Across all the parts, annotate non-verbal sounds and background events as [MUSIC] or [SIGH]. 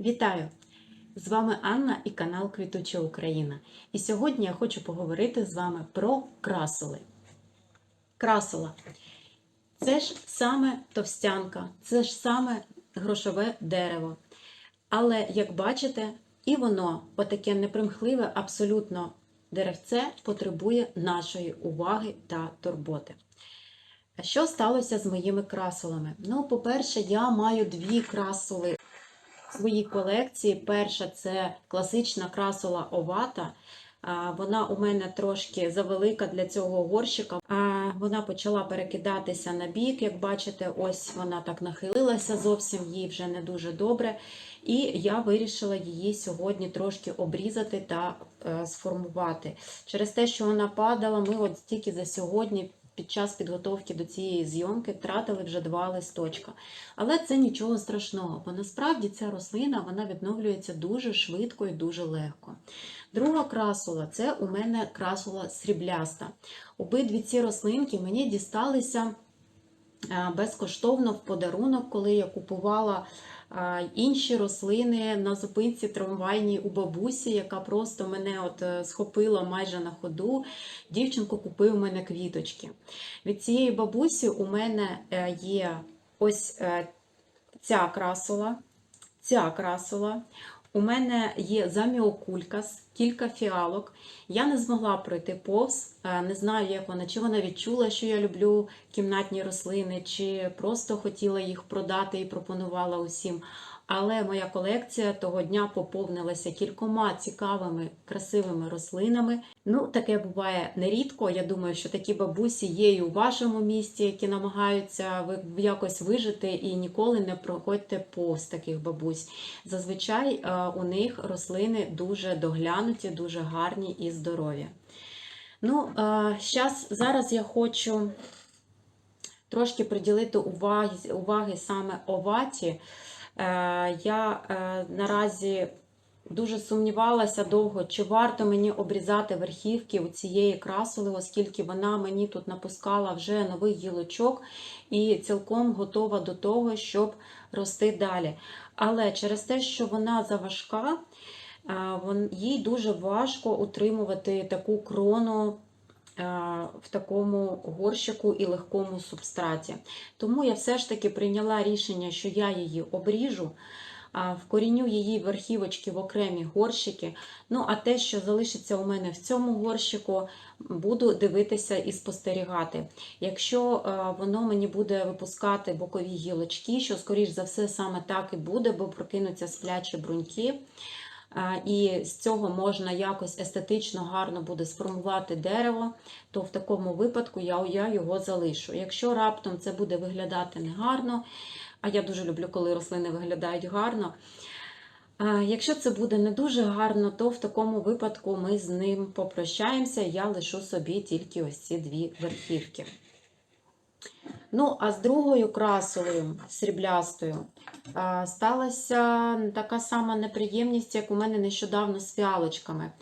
Вітаю! З вами Анна і канал Квітуча Україна. І сьогодні я хочу поговорити з вами про красоли. Красола це ж саме товстянка, це ж саме грошове дерево. Але, як бачите, і воно, отаке непримхливе, абсолютно деревце, потребує нашої уваги та турботи. Що сталося з моїми красолами? Ну, по-перше, я маю дві красоли своїй колекції. Перша це класична красола овата. Вона у мене трошки завелика для цього горщика. Вона почала перекидатися на бік. Як бачите, ось вона так нахилилася зовсім, їй вже не дуже добре. І я вирішила її сьогодні трошки обрізати та е, сформувати. Через те, що вона падала, ми от тільки за сьогодні. Під час підготовки до цієї зйомки втратили вже два листочка. Але це нічого страшного, бо насправді ця рослина вона відновлюється дуже швидко і дуже легко. Друга красула це у мене красула срібляста. Обидві ці рослинки мені дісталися е, безкоштовно в подарунок, коли я купувала інші рослини на зупинці трамвайній у бабусі, яка просто мене от е, схопила майже на ходу. Дівчинку купив у мене квіточки. Від цієї бабусі у мене е, є ось е, ця красула, ця красула. У мене є заміокулькас, кілька фіалок. Я не змогла пройти повз, е, не знаю, як вона, чи вона відчула, що я люблю кімнатні рослини, чи просто хотіла їх продати і пропонувала усім. Але моя колекція того дня поповнилася кількома цікавими, красивими рослинами. Ну, таке буває нерідко. Я думаю, що такі бабусі є і у вашому місті, які намагаються якось вижити і ніколи не проходьте повз таких бабусь. Зазвичай е, у них рослини дуже доглянуті, дуже гарні і здорові. Ну, е, щас, зараз я хочу трошки приділити уваги, уваги саме оваті. Е, Я е, наразі дуже сумнівалася довго, чи варто мені обрізати верхівки у цієї красули, оскільки вона мені тут напускала вже новий гілочок і цілком готова до того, щоб рости далі. Але через те, що вона заважка, е, їй дуже важко утримувати таку крону в такому горщику і легкому субстраті. Тому я все ж таки прийняла рішення, що я її обріжу, вкоріню її верхівочки в окремі горщики. Ну, а те, що залишиться у мене в цьому горщику, буду дивитися і спостерігати. Якщо е, воно мені буде випускати бокові гілочки, що, скоріш за все, саме так і буде, бо прокинуться сплячі бруньки. І з цього можна якось естетично гарно буде сформувати дерево, то в такому випадку я, я його залишу. Якщо раптом це буде виглядати негарно, а я дуже люблю, коли рослини виглядають гарно. Якщо це буде не дуже гарно, то в такому випадку ми з ним попрощаємося, я лишу собі тільки ось ці дві верхівки. Ну, а з другою красовою, сріблястою, сталася така сама неприємність, як у мене нещодавно з фіалочками.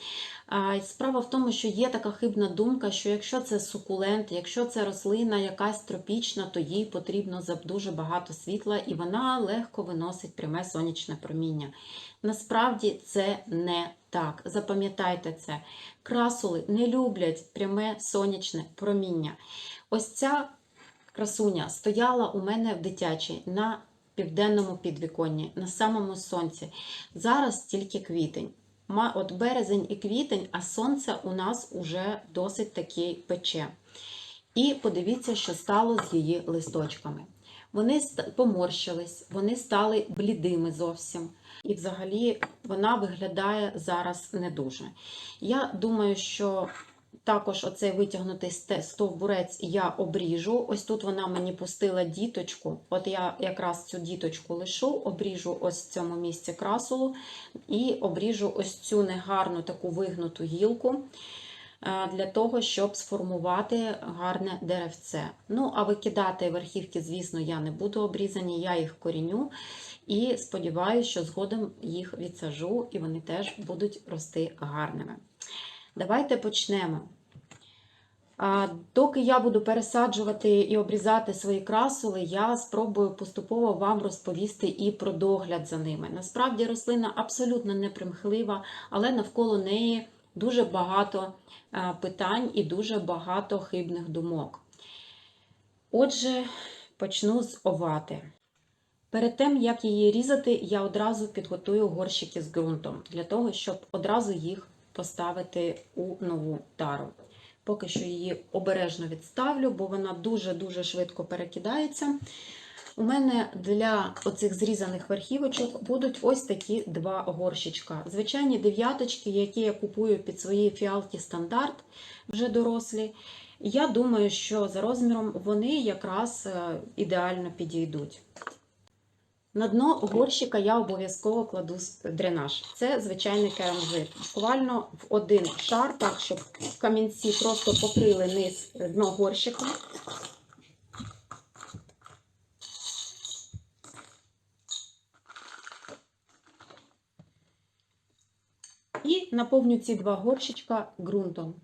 Справа в тому, що є така хибна думка, що якщо це сукулент, якщо це рослина якась тропічна, то їй потрібно дуже багато світла і вона легко виносить пряме сонячне проміння. Насправді це не так. Запам'ятайте це. Красули не люблять пряме сонячне проміння. Ось ця красуня стояла у мене в дитячій на південному підвіконні, на самому сонці. Зараз тільки квітень. От березень і квітень, а сонце у нас уже досить таки пече. І подивіться, що стало з її листочками. Вони поморщились, вони стали блідими зовсім. І взагалі вона виглядає зараз не дуже. Я думаю, що також оцей витягнутий стовбурець я обріжу. Ось тут вона мені пустила діточку. От я якраз цю діточку лишу, обріжу ось в цьому місці красулу і обріжу ось цю негарну таку вигнуту гілку е, для того, щоб сформувати гарне деревце. Ну, а викидати верхівки, звісно, я не буду обрізані, я їх коріню. І сподіваюся, що згодом їх відсажу, і вони теж будуть рости гарними. Давайте почнемо. Доки я буду пересаджувати і обрізати свої красули, я спробую поступово вам розповісти і про догляд за ними. Насправді рослина абсолютно непримхлива, але навколо неї дуже багато питань і дуже багато хибних думок. Отже, почну з овати. Перед тим, як її різати, я одразу підготую горщики з ґрунтом для того, щоб одразу їх поставити у нову тару. Поки що її обережно відставлю, бо вона дуже-дуже швидко перекидається. У мене для оцих зрізаних верхівочок будуть ось такі два горщичка. Звичайні дев'яточки, які я купую під свої фіалки стандарт, вже дорослі. Я думаю, що за розміром вони якраз е, ідеально підійдуть. На дно горщика я обов'язково кладу дренаж. Це звичайний керамзит. Буквально в один шар, так, щоб камінці просто покрили низ дно горщика. І наповню ці два горщичка ґрунтом.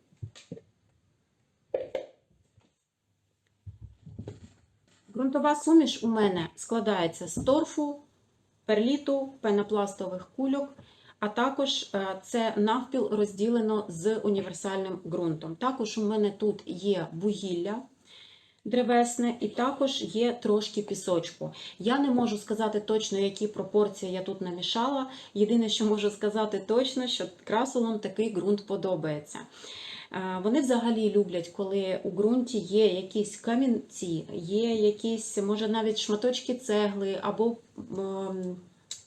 Ґрунтова суміш у мене складається з торфу, перліту, пенопластових кульок, а також е, це навпіл розділено з універсальним ґрунтом. Також у мене тут є вугілля древесне і також є трошки пісочку. Я не можу сказати точно, які пропорції я тут намішала. Єдине, що можу сказати точно, що красолом такий ґрунт подобається. Вони взагалі люблять, коли у ґрунті є якісь камінці, є якісь, може, навіть шматочки цегли або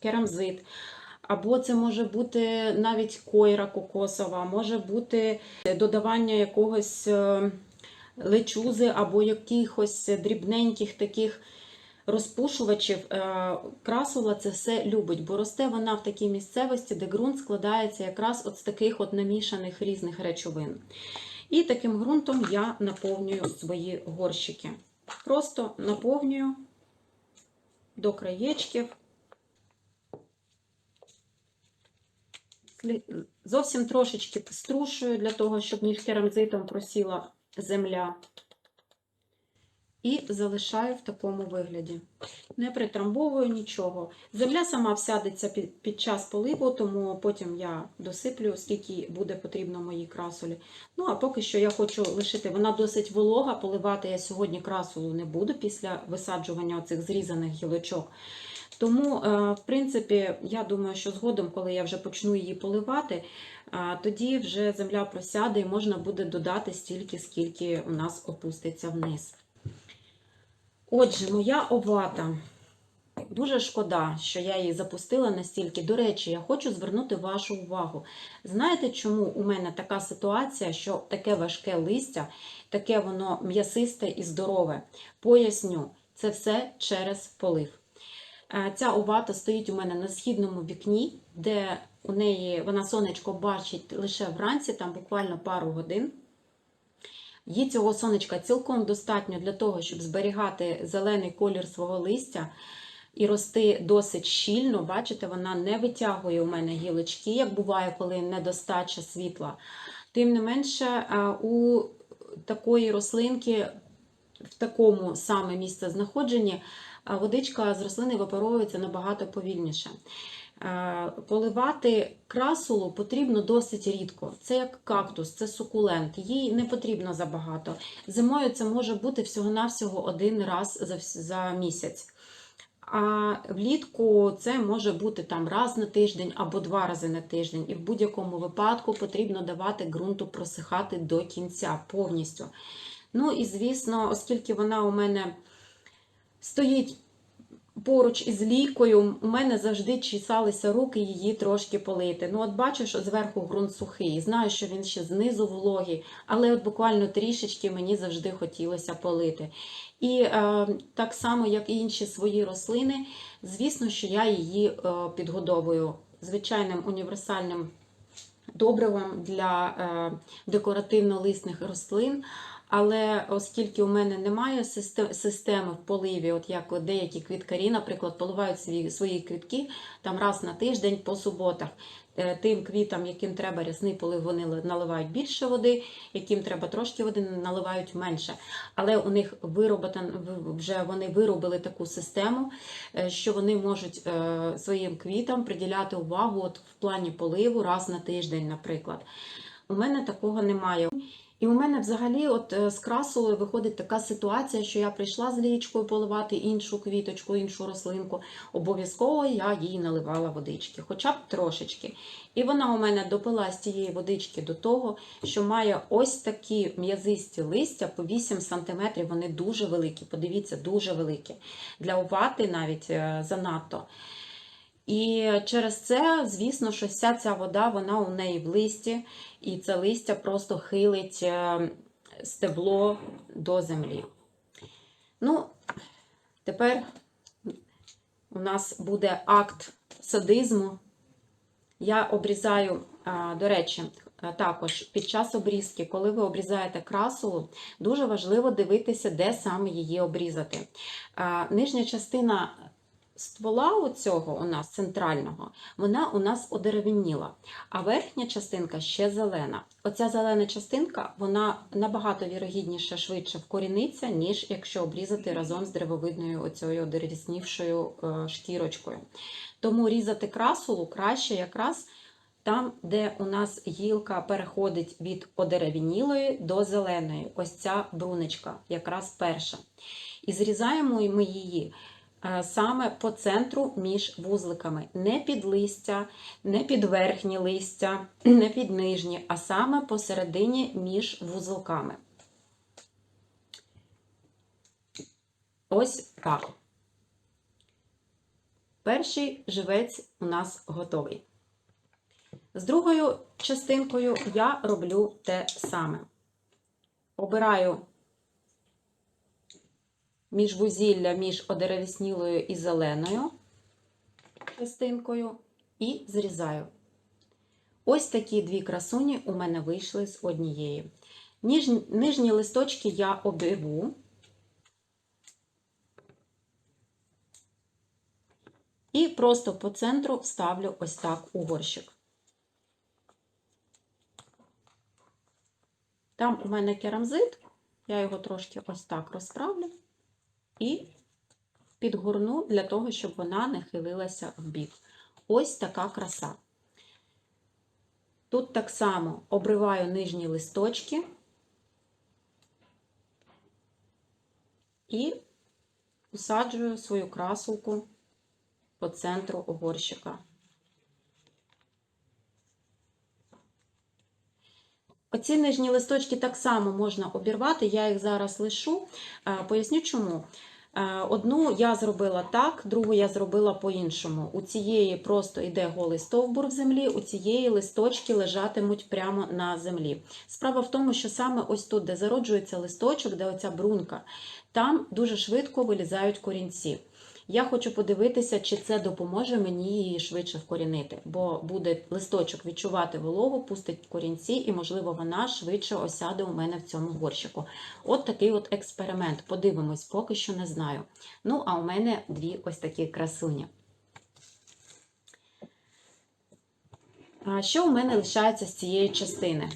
керамзит. Або це може бути навіть койра кокосова, може бути додавання якогось е, лечузи або якихось дрібненьких таких розпушувачів. Е, Красула це все любить, бо росте вона в такій місцевості, де ґрунт складається якраз от з таких от намішаних різних речовин. І таким ґрунтом я наповнюю свої горщики. Просто наповнюю до краєчків. Зовсім трошечки струшую для того, щоб між керамзитом просіла земля. І залишаю в такому вигляді. Не притрамбовую нічого. Земля сама всядеться під, час поливу, тому потім я досиплю, скільки буде потрібно моїй красолі. Ну, а поки що я хочу лишити, вона досить волога, поливати я сьогодні красолу не буду після висаджування оцих зрізаних гілочок. Тому, е, в принципі, я думаю, що згодом, коли я вже почну її поливати, тоді вже земля просяде і можна буде додати стільки, скільки у нас опуститься вниз. Отже, моя овата. Дуже шкода, що я її запустила настільки. До речі, я хочу звернути вашу увагу. Знаєте, чому у мене така ситуація, що таке важке листя, таке воно м'ясисте і здорове? Поясню, це все через полив. Е, Ця овата стоїть у мене на східному вікні, де у неї вона сонечко бачить лише вранці, там буквально пару годин. Їй цього сонечка цілком достатньо для того, щоб зберігати зелений колір свого листя і рости досить щільно. Бачите, вона не витягує у мене гілочки, як буває, коли недостача світла. Тим не менше, е, у такої рослинки в такому саме місцезнаходженні а водичка з рослини випаровується набагато повільніше. Е, Поливати красулу потрібно досить рідко. Це як кактус, це сукулент. Їй не потрібно забагато. Зимою це може бути всього-навсього один раз за місяць. А влітку це може бути там раз на тиждень або два рази на тиждень. І в будь-якому випадку потрібно давати ґрунту просихати до кінця повністю. Ну і звісно, оскільки вона у мене стоїть поруч із лійкою, у мене завжди чесалися руки її трошки полити. Ну, от бачу, що зверху ґрунт сухий. Знаю, що він ще знизу вологий, але от буквально трішечки мені завжди хотілося полити. І е, так само, як і інші свої рослини, звісно, що я її е, підгодовую звичайним універсальним добривом для е, декоративно-лисних рослин. Але оскільки у мене немає системи в поливі, от як деякі квіткарі, наприклад, поливають свої, свої квітки там раз на тиждень по суботах. Е, Тим квітам, яким треба рясний полив, вони наливають більше води, яким треба трошки води, наливають менше. Але у них вироботан, вже вони виробили таку систему, е, що вони можуть е, своїм квітам приділяти увагу от в плані поливу раз на тиждень, наприклад. У мене такого немає. І у мене взагалі, от е, з красулою виходить така ситуація, що я прийшла з лієчкою поливати іншу квіточку, іншу рослинку. Обов'язково я їй наливала водички, хоча б трошечки. І вона у мене допила з тієї водички до того, що має ось такі м'язисті листя по 8 см. Вони дуже великі. Подивіться, дуже великі. Для овати навіть е, занадто. І через це, звісно, що вся ця вода, вона у неї в листі, і це листя просто хилить е, стебло до землі. Ну, тепер у нас буде акт садизму. Я обрізаю, до речі, також під час обрізки, коли ви обрізаєте красулу, дуже важливо дивитися, де саме її обрізати. Нижня частина ствола у цього у нас центрального, вона у нас одеревеніла, а верхня частинка ще зелена. Оця зелена частинка, вона набагато вірогідніше швидше вкоріниться, ніж якщо обрізати разом з древовидною оцею одеревіснівшою е, шкірочкою. Тому різати красулу краще якраз там, де у нас гілка переходить від одеревінілої до зеленої. Ось ця брунечка, якраз перша. І зрізаємо ми її саме по центру між вузликами. Не під листя, не під верхні листя, [CLEARS THROAT] не під нижні, а саме посередині між вузликами. Ось так. Перший живець у нас готовий. З другою частинкою я роблю те саме. Обираю міжвузілля між одеревіснілою і зеленою частинкою і зрізаю. Ось такі дві красуні у мене вийшли з однієї. Ніж- Нижні листочки я обірву. І просто по центру вставлю ось так у горщик. Там у мене керамзит, я його трошки ось так розправлю і підгорну для того, щоб вона не хилилася в бік. Ось така краса. Тут так само обриваю нижні листочки і усаджую свою красулку по центру горщика. Оці нижні листочки так само можна обірвати, я їх зараз лишу. Е, Поясню чому. Е, Одну я зробила так, другу я зробила по-іншому. У цієї просто йде голий стовбур в землі, у цієї листочки лежатимуть прямо на землі. Справа в тому, що саме ось тут, де зароджується листочок, де оця брунька, там дуже швидко вилізають корінці. Я хочу подивитися, чи це допоможе мені її швидше вкорінити, бо буде листочок відчувати вологу, пустить корінці, і, можливо, вона швидше осяде у мене в цьому горщику. От такий от експеримент. Подивимось, поки що не знаю. Ну, а у мене дві ось такі красуні. Що у мене лишається з цієї частини?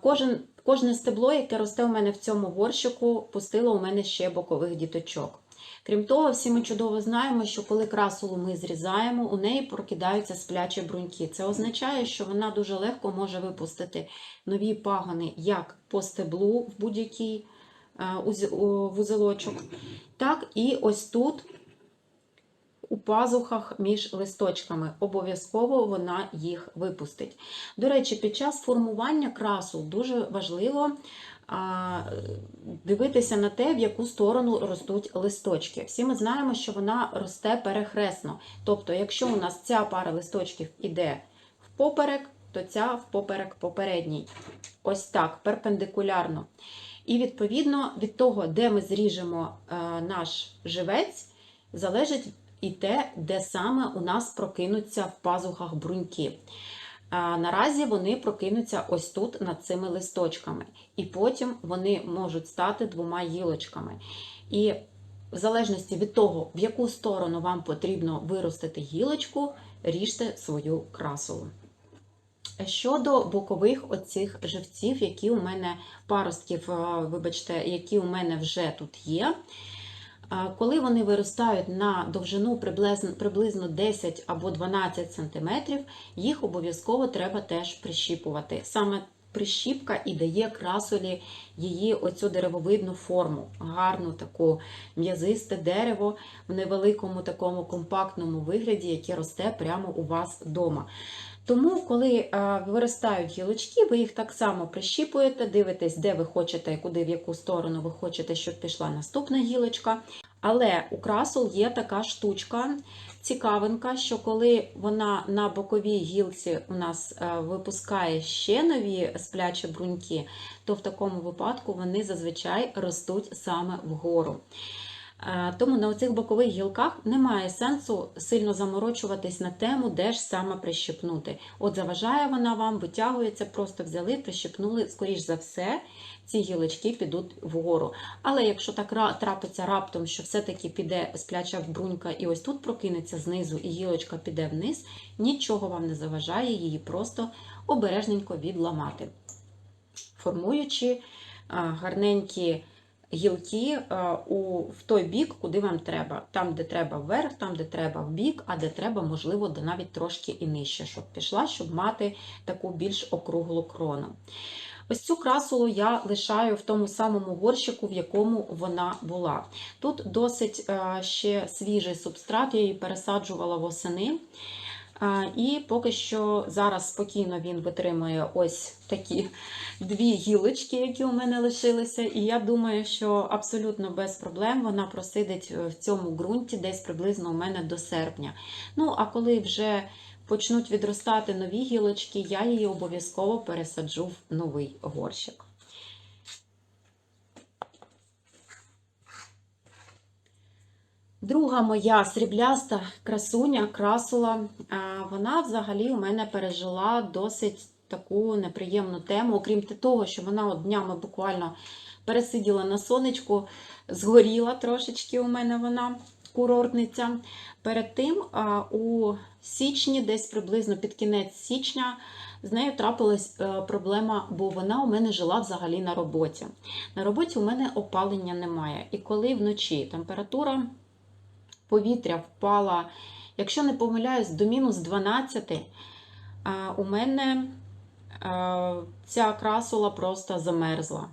Кожен, кожне стебло, яке росте у мене в цьому горщику, пустило у мене ще бокових діточок. Крім того, всі ми чудово знаємо, що коли красулу ми зрізаємо, у неї прокидаються сплячі бруньки. Це означає, що вона дуже легко може випустити нові пагони як по стеблу в будь-який е, вузелочок, так і ось тут у пазухах між листочками. Обов'язково вона їх випустить. До речі, під час формування красу дуже важливо дивитися на те, в яку сторону ростуть листочки. Всі ми знаємо, що вона росте перехресно. Тобто, якщо у нас ця пара листочків іде впоперек, то ця впоперек попередній. Ось так, перпендикулярно. І відповідно від того, де ми зріжемо е, наш живець, залежить і те, де саме у нас прокинуться в пазухах бруньки. Наразі вони прокинуться ось тут над цими листочками, і потім вони можуть стати двома гілочками. І в залежності від того, в яку сторону вам потрібно виростити гілочку, ріжте свою красулу. Щодо бокових оцих живців, які у мене паростків, вибачте, які у мене вже тут є. Коли вони виростають на довжину приблизно 10 або 12 см, їх обов'язково треба теж прищіпувати. Саме прищіпка і дає красолі її оцю деревовидну форму, гарну таку м'язисте дерево в невеликому такому компактному вигляді, яке росте прямо у вас вдома. Тому, коли е, виростають гілочки, ви їх так само прищіпуєте, дивитесь, де ви хочете, і куди в яку сторону ви хочете, щоб пішла наступна гілочка. Але у красул є така штучка, цікавинка, що коли вона на боковій гілці у нас е, випускає ще нові сплячі бруньки, то в такому випадку вони зазвичай ростуть саме вгору. Е, Тому на оцих бокових гілках немає сенсу сильно заморочуватись на тему, де ж саме прищепнути. От заважає вона вам, витягується, просто взяли, прищепнули, скоріш за все, ці гілочки підуть вгору. Але якщо так трапиться раптом, що все-таки піде спляча брунька і ось тут прокинеться знизу, і гілочка піде вниз, нічого вам не заважає її просто обережненько відламати, формуючи а, гарненькі гілки а, у, в той бік, куди вам треба. Там, де треба вверх, там, де треба в бік, а де треба, можливо, де навіть трошки і нижче, щоб пішла, щоб мати таку більш округлу крону. Ось цю красулу я лишаю в тому самому горщику, в якому вона була. Тут досить е, ще свіжий субстрат, я її пересаджувала восени. Е, І поки що зараз спокійно він витримує ось такі дві гілочки, які у мене лишилися. І я думаю, що абсолютно без проблем вона просидить в цьому ґрунті десь приблизно у мене до серпня. Ну, а коли вже почнуть відростати нові гілочки, я її обов'язково пересаджу в новий горщик. Друга моя срібляста красуня, красула, вона взагалі у мене пережила досить таку неприємну тему, окрім того, що вона от днями буквально пересиділа на сонечку, згоріла трошечки у мене вона курортниця. Перед тим у січні, десь приблизно під кінець січня, з нею трапилась е, проблема, бо вона у мене жила взагалі на роботі. На роботі у мене опалення немає. І коли вночі температура повітря впала, якщо не помиляюсь, до мінус 12, а, у мене ця красула просто замерзла.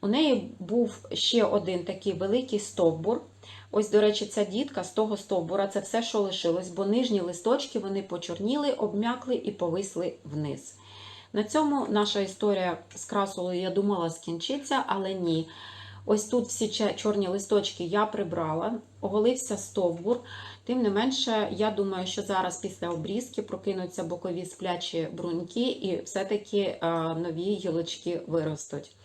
У неї був ще один такий великий стовбур. Ось, до речі, ця дітка з того стовбура, це все, що лишилось, бо нижні листочки вони почорніли, обм'якли і повисли вниз. На цьому наша історія з красулою, я думала, скінчиться, але ні. Ось тут всі чорні листочки я прибрала, оголився стовбур. Тим не менше, я думаю, що зараз після обрізки прокинуться бокові сплячі бруньки і все-таки е, нові гілочки виростуть.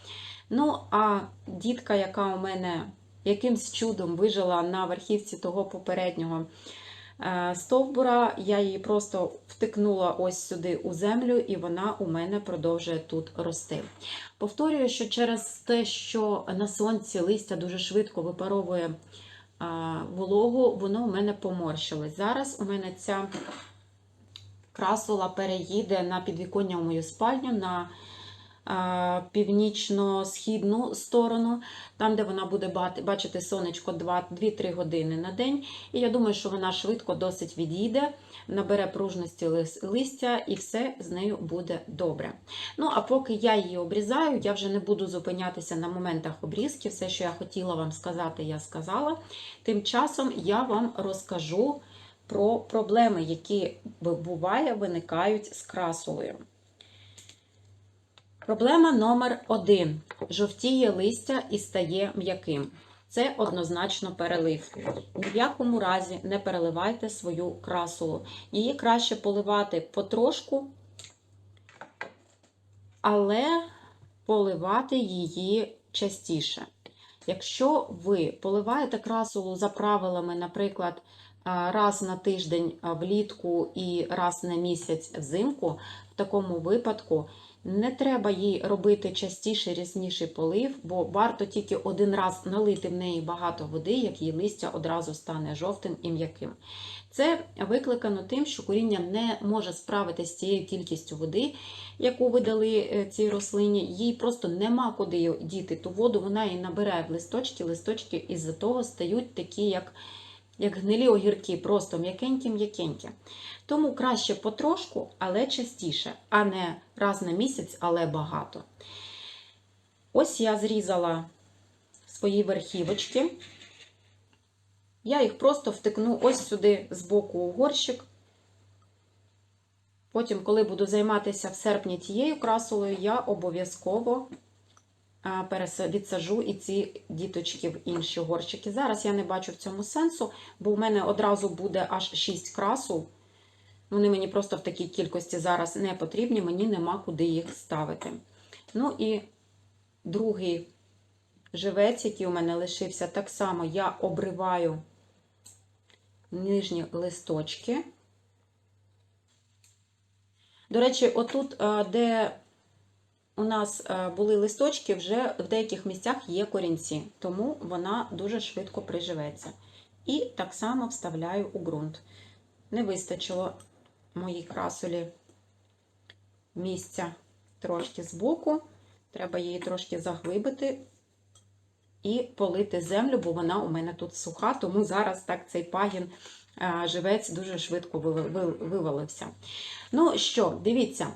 Ну, а дітка, яка у мене якимсь чудом вижила на верхівці того попереднього стовбура, я її просто втикнула ось сюди у землю, і вона у мене продовжує тут рости. Повторюю, що через те, що на сонці листя дуже швидко випаровує вологу, воно у мене поморщилось. Зараз у мене ця красула переїде на підвіконня у мою спальню на північно-східну сторону, там, де вона буде бачити сонечко 2-3 години на день. І я думаю, що вона швидко досить відійде, набере пружності листя, і все з нею буде добре. Ну, а поки я її обрізаю, я вже не буду зупинятися на моментах обрізки. Все, що я хотіла вам сказати, я сказала. Тим часом я вам розкажу про проблеми, які буває, виникають з красулею. Проблема номер один: жовтіє листя і стає м'яким. Це однозначно перелив. Ні в якому разі не переливайте свою красулу. Її краще поливати потрошку, але поливати її частіше. Якщо ви поливаєте красулу за правилами, наприклад, раз на тиждень влітку і раз на місяць взимку, в такому випадку не треба їй робити частіше різніший полив, бо варто тільки один раз налити в неї багато води, як її листя одразу стане жовтим і м'яким. Це викликано тим, що коріння не може справитися з цією кількістю води, яку ви дали е, цій рослині. Їй просто нема куди діти ту воду, вона її набирає в листочки, листочки із-за того стають такі, як, як гнилі огірки, просто м'якенькі-м'якенькі. Тому краще потрошку, але частіше, а не раз на місяць, але багато. Ось я зрізала свої верхівочки. Я їх просто втикну ось сюди з боку у горщик. Потім, коли буду займатися в серпні тією красулою, я обов'язково відсажу і ці діточки в інші горщики. Зараз я не бачу в цьому сенсу, бо в мене одразу буде аж 6 красул. Вони мені просто в такій кількості зараз не потрібні, мені нема куди їх ставити. Ну і другий живець, який у мене лишився, так само я обриваю нижні листочки. До речі, отут, де у нас е, були листочки, вже в деяких місцях є корінці, тому вона дуже швидко приживеться. І так само вставляю у ґрунт. Не вистачило моїй красолі місця трошки збоку. Треба її трошки заглибити і полити землю, бо вона у мене тут суха, тому зараз так цей пагін. Живець дуже швидко ви- ви- вивалився. Ну що, дивіться.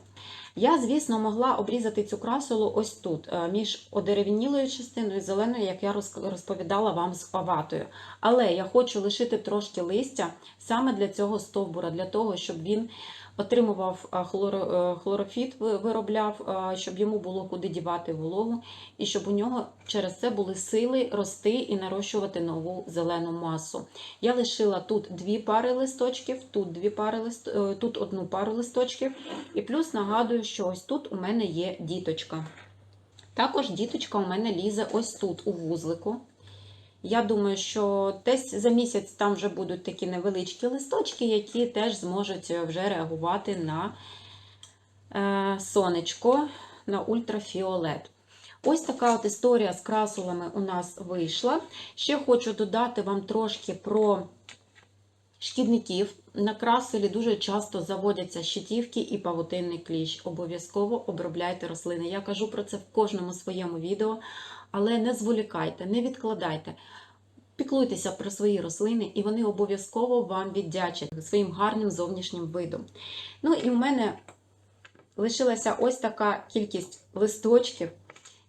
Я, звісно, могла обрізати цю красолу ось тут, е, між одеревінілою частиною і зеленою, як я роз- розповідала вам з оватою. Але я хочу лишити трошки листя саме для цього стовбура, для того, щоб він отримував е, хлоро- е, хлорофіт, виробляв, е, щоб йому було куди дівати вологу, і щоб у нього через це були сили рости і нарощувати нову зелену масу. Я лишила тут дві пари листочків, тут дві пари лист... тут одну пару листочків, і плюс нагадую, що ось тут у мене є діточка. Також діточка у мене лізе ось тут, у вузлику. Я думаю, що десь за місяць там вже будуть такі невеличкі листочки, які теж зможуть вже реагувати на е, сонечко, на ультрафіолет. Ось така от історія з красулами у нас вийшла. Ще хочу додати вам трошки про шкідників. На красилі дуже часто заводяться щитівки і павутинний кліщ. Обов'язково обробляйте рослини. Я кажу про це в кожному своєму відео, але не зволікайте, не відкладайте. Піклуйтеся про свої рослини, і вони обов'язково вам віддячать своїм гарним зовнішнім видом. Ну і в мене лишилася ось така кількість листочків.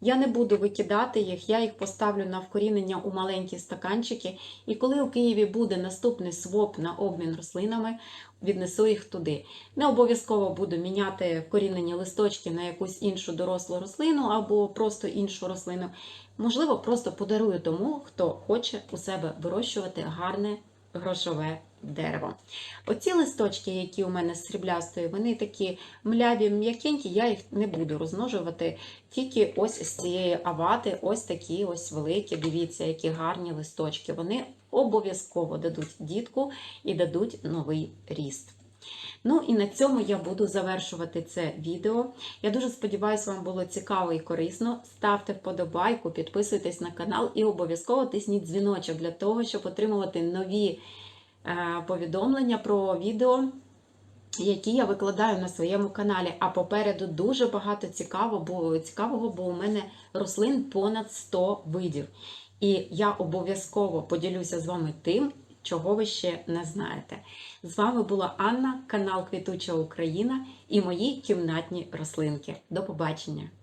Я не буду викидати їх, я їх поставлю на вкорінення у маленькі стаканчики. І коли у Києві буде наступний своп на обмін рослинами, віднесу їх туди. Не обов'язково буду міняти корінені листочки на якусь іншу дорослу рослину або просто іншу рослину. Можливо, просто подарую тому, хто хоче у себе вирощувати гарне грошове дерево. Оці листочки, які у мене з сріблястої, вони такі мляві, м'якенькі, я їх не буду розмножувати. Тільки ось з цієї авати, ось такі ось великі. Дивіться, які гарні листочки. Вони обов'язково дадуть дітку і дадуть новий ріст. Ну і на цьому я буду завершувати це відео. Я дуже сподіваюся, вам було цікаво і корисно. Ставте вподобайку, підписуйтесь на канал і обов'язково тисніть дзвіночок для того, щоб отримувати нові повідомлення про відео. Які я викладаю на своєму каналі, а попереду дуже багато цікавого, цікавого, бо у мене рослин понад 100 видів. І я обов'язково поділюся з вами тим, чого ви ще не знаєте. З вами була Анна, канал Квітуча Україна і мої кімнатні рослинки. До побачення!